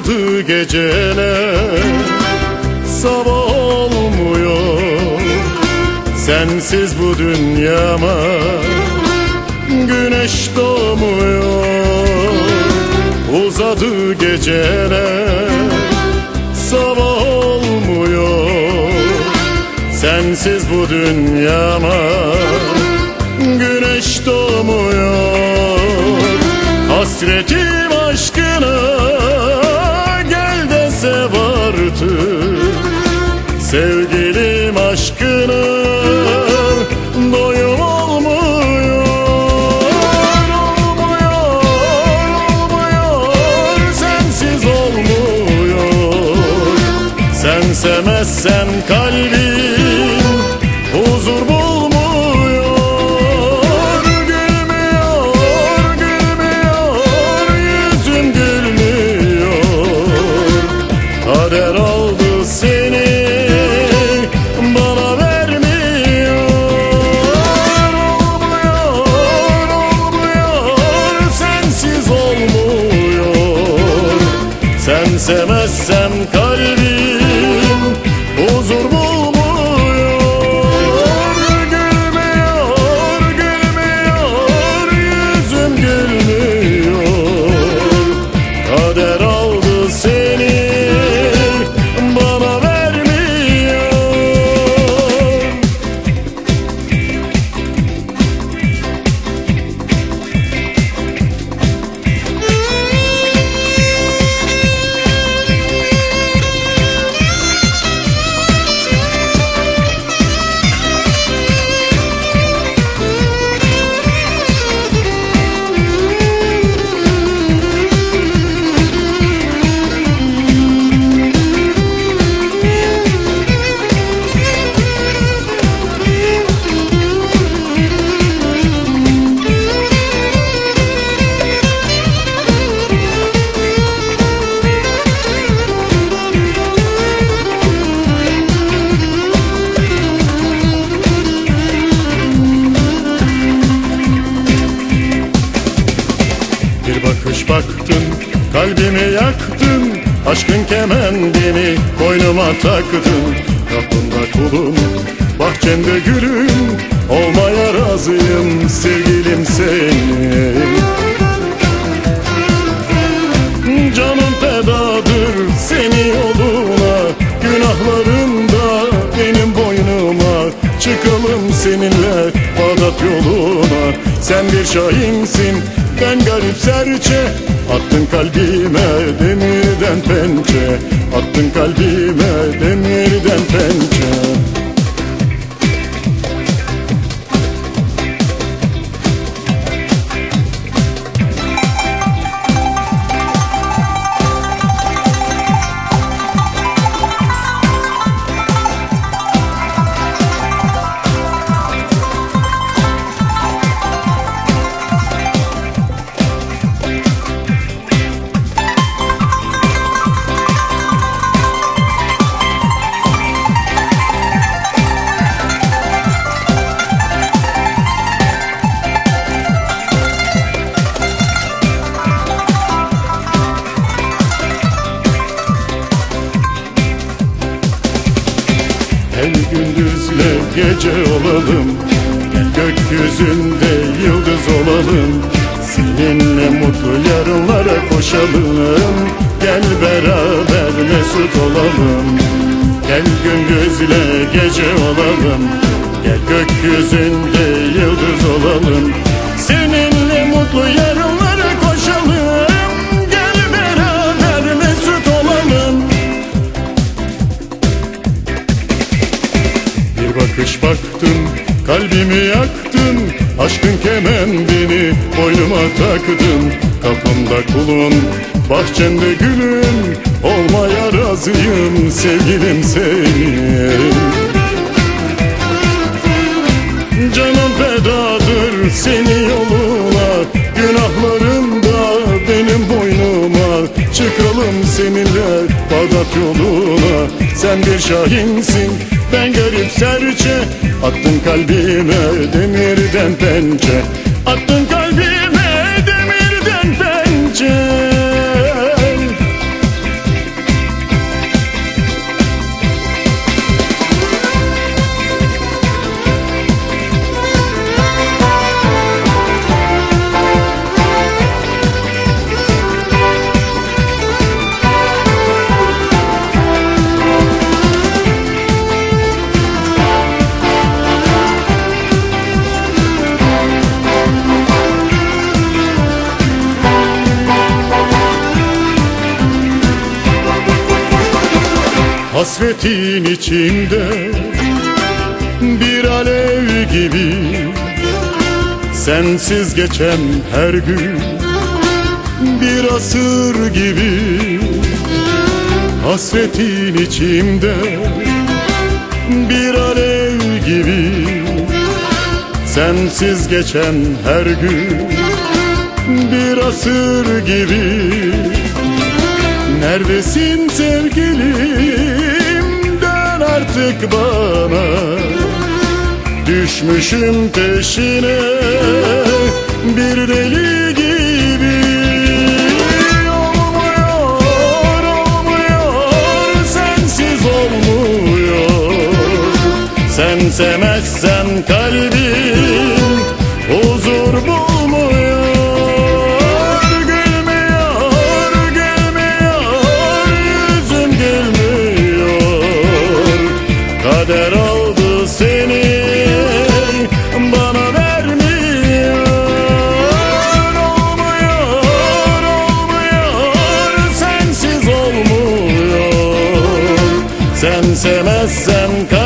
Uzadı geceler Sabah olmuyor. Sensiz bu dünyama Güneş doğmuyor. Uzadı geceler Sabah olmuyor. Sensiz bu dünyama Güneş doğmuyor. Hasretim Sevgilim aşkına Doyum olmuyor Olmuyor, olmuyor Sensiz olmuyor. Sen sevmezsen kalbim baktın, kalbimi yaktın Aşkın kemendini boynuma taktın. Kapında kulum, bahçende gülüm Olmaya razıyım sevgilim senin. Canım fedadır senin yoluna Günahların da benim boynuma. Çıkalım seninle Bağdat yoluna Sen bir şahinsin ben garip serçe. Attın kalbime demirden pençe. Attın kalbime demirden pençe gündüzle gece olalım. Gel gökyüzünde yıldız olalım. Seninle mutlu yarınlara koşalım. Gel beraber mesut olalım. Gel gündüzle gece olalım. Gel gökyüzünde yıldız olalım. Seninle mutlu yarınlara bakış baktın, kalbimi yaktın Aşkın kemendini boynuma taktın. Kapımda kulun, bahçemde gülün Olmaya razıyım sevgilim senin. Canım fedadır senin yoluna Günahlarım da benim boynuma. Çıkalım seninle Bağdat yoluna Sen bir şahinsin ben garip serçe Attın kalbime demirden pençe. Attın kalbime Hasretin içimde bir alev gibi Sensiz geçen her gün bir asır gibi Hasretin içimde bir alev gibi Sensiz geçen her gün bir asır gibi Neredesin sevgilim artık bana. Düşmüşüm peşine bir deli gibi. Olmuyor, olmuyor, sensiz olmuyor. Sen sevmezsen kalbim olmuyor, sensiz olmuyor Sen sevmezsen